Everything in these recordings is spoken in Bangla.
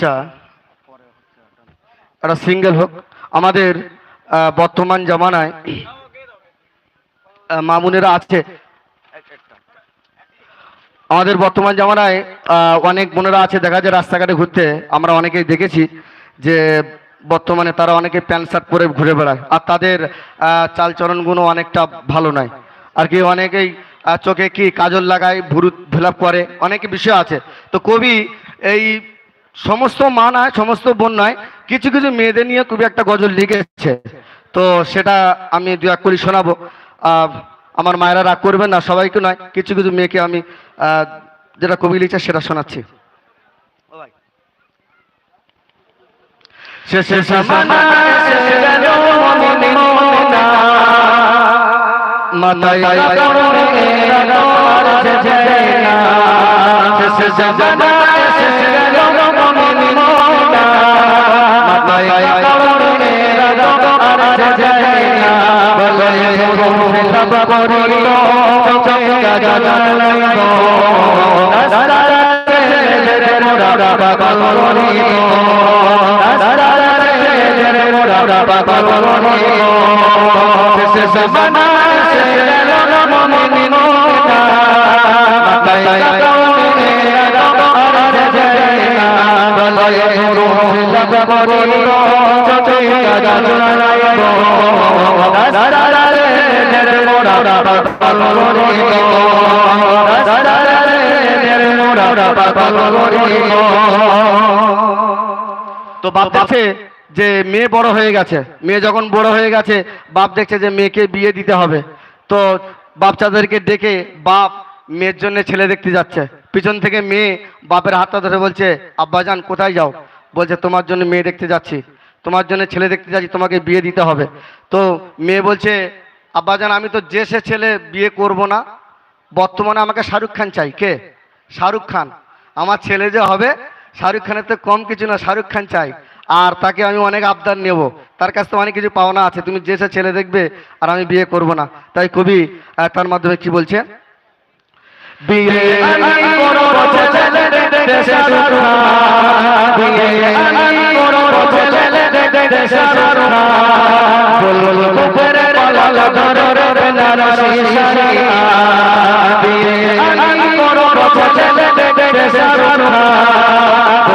আচ্ছা একটা সিঙ্গেল হোক। আমাদের বর্তমান জামানায় মামুনেরা আছে। আমাদের বর্তমান জামানায় অনেক বোনেরা আছে। দেখা যায় রাস্তাঘাটে ঘুরতে। আমরা অনেকেই দেখেছি যে বর্তমানে তারা অনেকে প্যান্ট শার্ট পরে ঘুরে বেড়ায়। আর তাদের আহ, চালচলনগুলো অনেকটা ভালো নয়। আর কি অনেকেই চোখে কি কাজল লাগায় ভুরু ফিলাপ করে। অনেক বিষয় আছে। তো কবি এই সমস্ত মা নয় সমস্ত বোন নয় কিছু কিছু মেয়েদের নিয়ে খুবই একটা গজল লিখেছে তো সেটা আমি দু এক করি শোনাবো আমার মায়েরা রাগ করবেন না সবাইকে নয় কিছু কিছু মেয়েকে আমি যেটা কবি লিখছে সেটা শোনাচ্ছি। মাথায়। শেষে This is a man, তো বাপ দেখছে যে মেয়ে বড় হয়ে গেছে। মেয়ে যখন বড় হয়ে গেছে, বাপ দেখছে যে মেয়েকে বিয়ে দিতে হবে। তো বাচ্চাদেরকে ডেকে বাপ মেয়ের জন্য ছেলে দেখতে যাচ্ছে। পিছন থেকে মেয়ে বাপের হাতটা ধরে বলছে, আব্বাজান, কোথায় যাও? বলছে, তোমার জন্য মেয়ে দেখতে যাচ্ছি। তোমার জন্য ছেলে দেখতে যাচ্ছি, তোমাকে বিয়ে দিতে হবে। তো মেয়ে বলছে আব্বাজান আমি তো যে সে ছেলে বিয়ে করব না, বর্তমানে আমাকে শাহরুখ খান চাই। কে? শাহরুখ খান। আমার ছেলে যে হবে, শাহরুখ খানের তো কম কিছু না, শাহরুখ খান চাই। আর তাকে আমি অনেক আবদার নেব। তার কাছ থেকে অনেক কিছু পাওনা আছে। তুমি যে সে ছেলে দেখবে, আর আমি বিয়ে করব না। তাই কবি তার মাধ্যমে কি বলছে? বিয়ে আমি করব ছেলে শাহরুখ খান। বিয়ে আমি করব ছেলে দেখতে শাহরুখ খান। বলব বুকের পালা বেনারসি শাড়ি। বিয়ে আমি করব ছেলে দেখতে শাহরুখ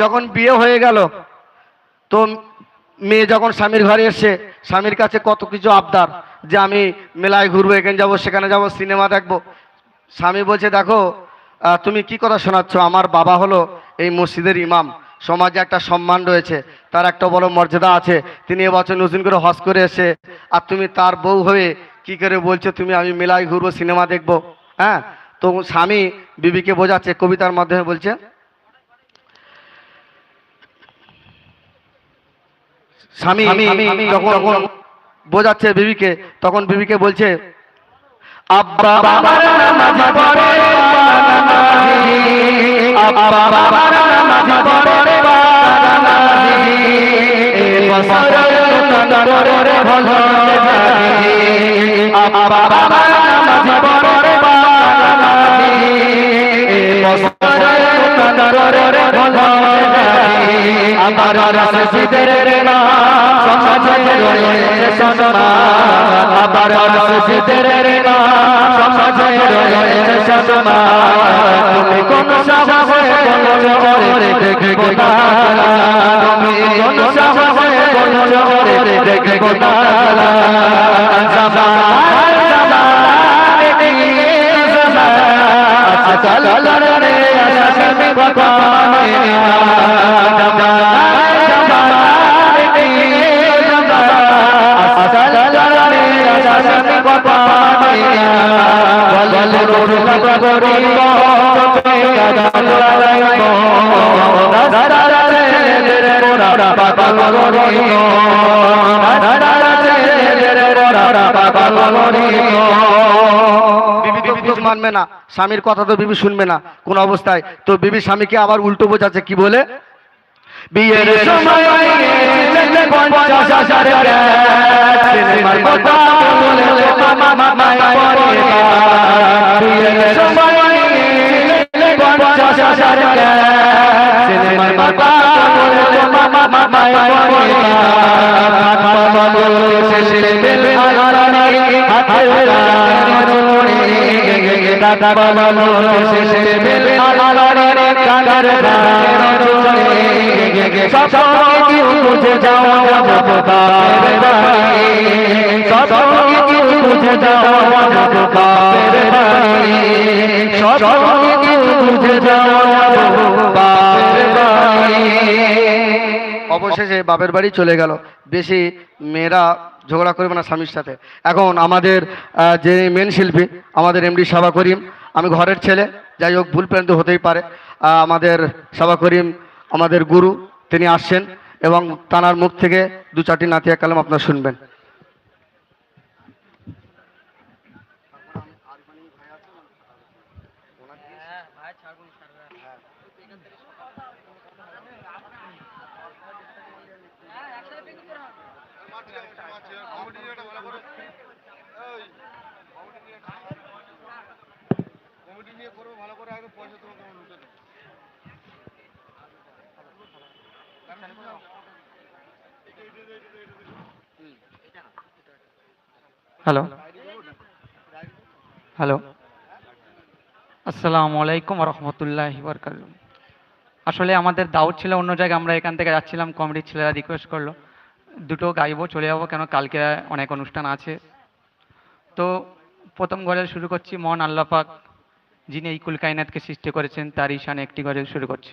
যখন বিয়ে হয়ে গেল, তো মেয়ে যখন স্বামীর ঘরে এসে স্বামীর কাছে কত কিছু আবদার যে আমি মেলায় ঘুরবো, এখানে যাব, সেখানে যাব, সিনেমা দেখব। স্বামী বলছে, দেখো তুমি কি কথা শোনাচ্ছ? আমার বাবা হলো এই মসজিদের ইমাম। সমাজে একটা সম্মান রয়েছে তার একটা বড় মর্যাদা আছে। তিনি এবছর নতুন করে হজ করে এসে আর তুমি তার বউ হয়ে কি করে বলছো তুমি আমি মেলায় ঘুরবো সিনেমা দেখব হ্যাঁ? তো স্বামী বিবিকে বোঝাচ্ছে কবিতার মাধ্যমে বলছে স্বামী যখন বোঝাচ্ছে বিবিকে তখন বিবিকে বলছে আব্বা বাবার নামাজ পড়ে আব্বা বাবার নামাজ পড়ে ভালো আব্বা বাবার নামাজ পড়ে আমার রসিদের না সমাজে রয়েছে সম্মান আবার রসিদের না সমাজে রয়েছে সম্মান তুমি কোন সাহসে বলো জোরে দেখে গোটা তুমি কোন সাহসে বলো জোরে দেখে গোটা জামান জামান জামান আচ্ছা চলো রে আশা মে মানবে না, স্বামীর কথা তো বিবি শুনবে না, কোন অবস্থায়। তো বিবি স্বামীকে আবার উল্টো বোঝাচ্ছে, কি বলে? বিয়ের সময় মায়া পরে সময় পঞ্চাশ হাজার দাদা বলো শেষে বেলে কাঁদার বুঝে যাও যাব বাপের বাড়ি সবাই কি বুঝে যাও যাব বাপের বাড়ি সবাই কি বুঝে যাও যাব বাপের বাড়ি অবশেষে বাপের বাড়ি চলে গেল। বেশি মেয়েরা ঝগড়া করবে না স্বামীর সাথে। এখন আমাদের যে মেন শিল্পী, আমাদের এমডি সাবা করিম, আমি ঘরের ছেলে, যাই হোক ভুল প্রান্ত হতেই পারে। আমাদের সাবা করিম, আমাদের গুরু, তিনি আসছেন এবং তানার মুখ থেকে দু চারটি নাতিয়া কালাম আপনার শুনবেন। হ্যালো হ্যালো আসসালামু আলাইকুম রহমতুল্লাহ আসলে আমাদের দাউদ ছিল অন্য জায়গায়, আমরা এখান থেকে যাচ্ছিলাম কমেডির ছেলেরা রিকোয়েস্ট করল। দুটো গাইবো, চলে যাব কেন? কালকে অনেক অনুষ্ঠান আছে। তো প্রথম গজল শুরু করছি মন আল্লাহ পাক যিনি এই কুল কায়নাতকে সৃষ্টি করেছেন, তার ঈশানে একটি গজল শুরু করছি।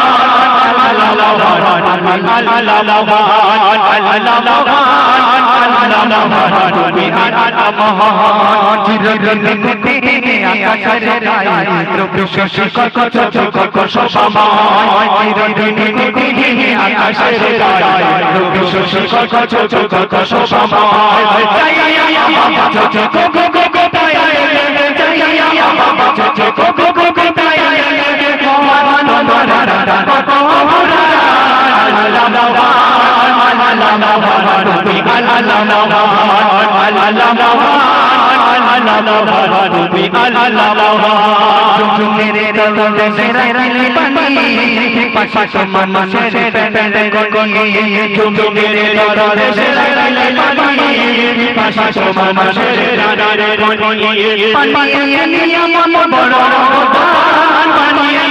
আকাশের সময় শ্বশুরিয়া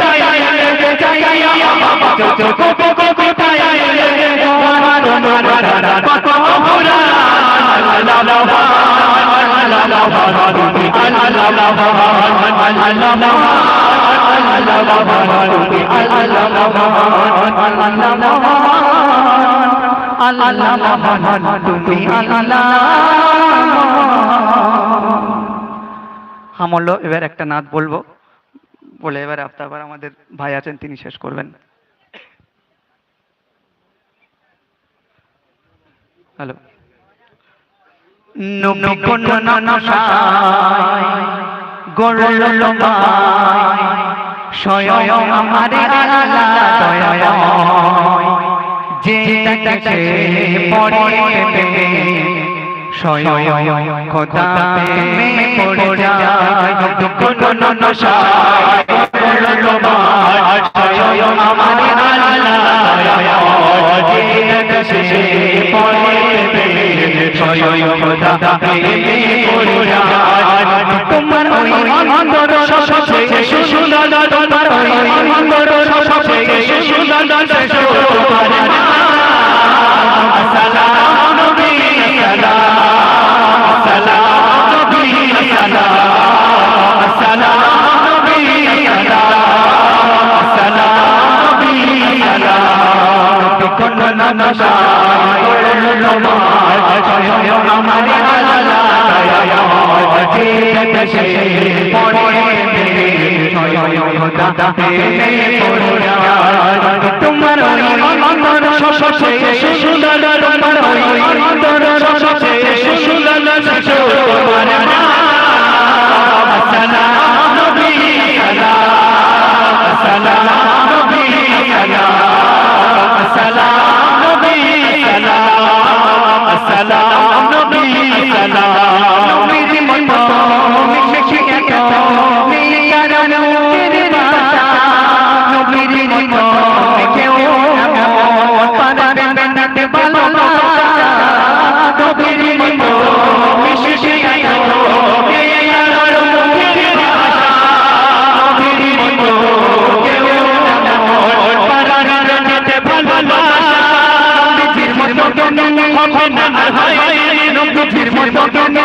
আমল এবার একটা নাচ বলব। বলে এবারে আফতাবার আমাদের ভাই আছেন তিনি শেষ করবেন। হ্যালো। যে স্বয়ং খোদা প্রেমে পড়ে যায় কোনো নশায়। কোনো তোমার স্বয়ং আমার স্বয়ং সুন্দর হবে না হাই নবীর মতন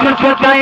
আপনার কোথায়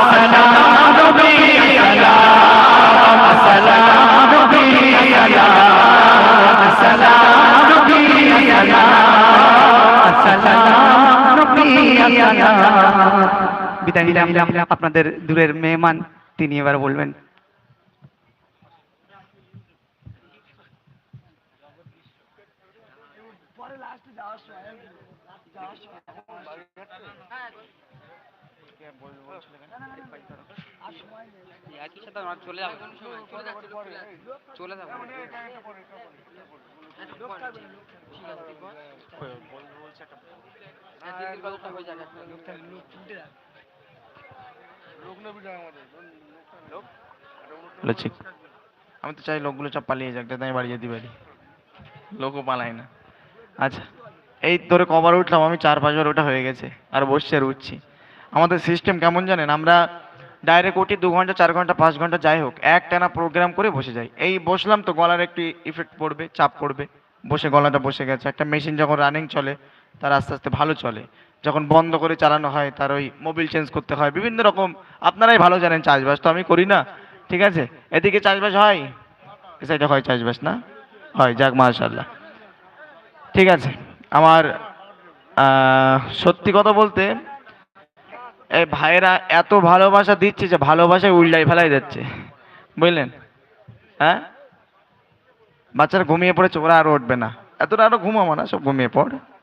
Assalamu বিদায় নিলাম আপনাদের দূরের মেহমান তিনি এবার বলবেন চলে যাব চলে যাব হ্যাঁ, দিল্লির বাজারটা হয়ে যাবে বলেছি আমি তো চাই লোকগুলো সব পালিয়ে যাক যাতে আমি বাড়ি যেতে পারি। লোকও পালায় না। আচ্ছা এই তোরে কবার উঠলাম আমি চার পাঁচবার ওটা হয়ে গেছে আর বসছি আর উঠছি। আমাদের সিস্টেম কেমন জানেন? আমরা ডাইরেক্ট উঠি দু ঘণ্টা চার ঘণ্টা পাঁচ ঘণ্টা যাই হোক এক টানা প্রোগ্রাম করে বসে যাই। এই বসলাম তো গলার একটি ইফেক্ট পড়বে চাপ পড়বে। বসে গলাটা বসে গেছে। একটা মেশিন যখন রানিং চলে তার আস্তে আস্তে ভালো চলে। যখন বন্ধ করে চালানো হয়, তার ওই মোবিল চেঞ্জ করতে হয়, বিভিন্ন রকম। আপনারাই ভালো জানেন চাষবাস তো আমি করি না, ঠিক আছে? এদিকে চাষবাস হয়? সাইডে হয় চাষবাস না? হয়, যাক মাশাল্লাহ ঠিক আছে, আমার সত্যি কথা বলতে, এই ভাইয়েরা এত ভালোবাসা দিচ্ছে যে ভালোবাসায় উল্লাই ফেলাই যাচ্ছে বুঝলেন? হ্যাঁ? বাচ্চারা ঘুমিয়ে পড়েছে, ওরা আর উঠবে না। এতটা আরও ঘুমাবো না, সব ঘুমিয়ে পড়।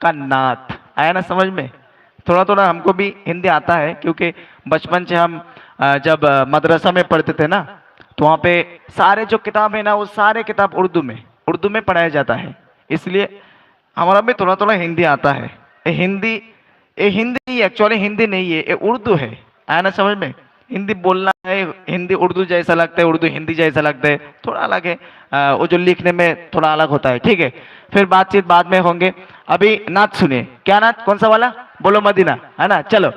का नात आया ना समझ में? थोड़ा थोड़ा हमको भी हिंदी आता है, क्योंकि बचपन से हम जब मदरसा में पढ़ते थे ना तो वहाँ पे सारे जो किताब है ना, वो सारे किताब उर्दू में उर्दू में पढ़ाया जाता है। इसलिए हमारा भी थोड़ा थोड़ा हिंदी आता है। ये हिंदी ये हिंदी एक्चुअली हिंदी नहीं है ये उर्दू है। आया ना समझ में? हिंदी बोलना है हिंदी उर्दू जैसा लगता है उर्दू हिंदी जैसा लगता है थोड़ा अलग है अ, वो जो लिखने में थोड़ा अलग होता है ठीक है फिर बातचीत बाद में होंगे अभी नाच सुनिए क्या नाच कौन सा वाला बोलो मदीना है ना चलो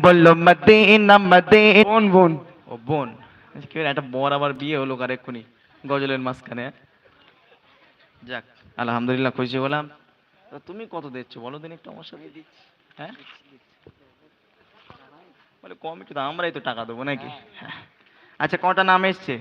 बोलो मदीना मदीना বোন বোন ও বোন কি বলে, একটা বর আবার বিয়ে হলো কার এক্ষুনি গজলের মাঝখানে হ্যাঁ? যাক আলহামদুলিল্লাহ খুশি হলাম তা তুমি কত দিচ্ছ বলো দিন একটু আমার সাথে হ্যাঁ বলে কমিটি তো আমরাই তো টাকা দেবো নাকি হ্যাঁ। আচ্ছা কটা নাম এসছে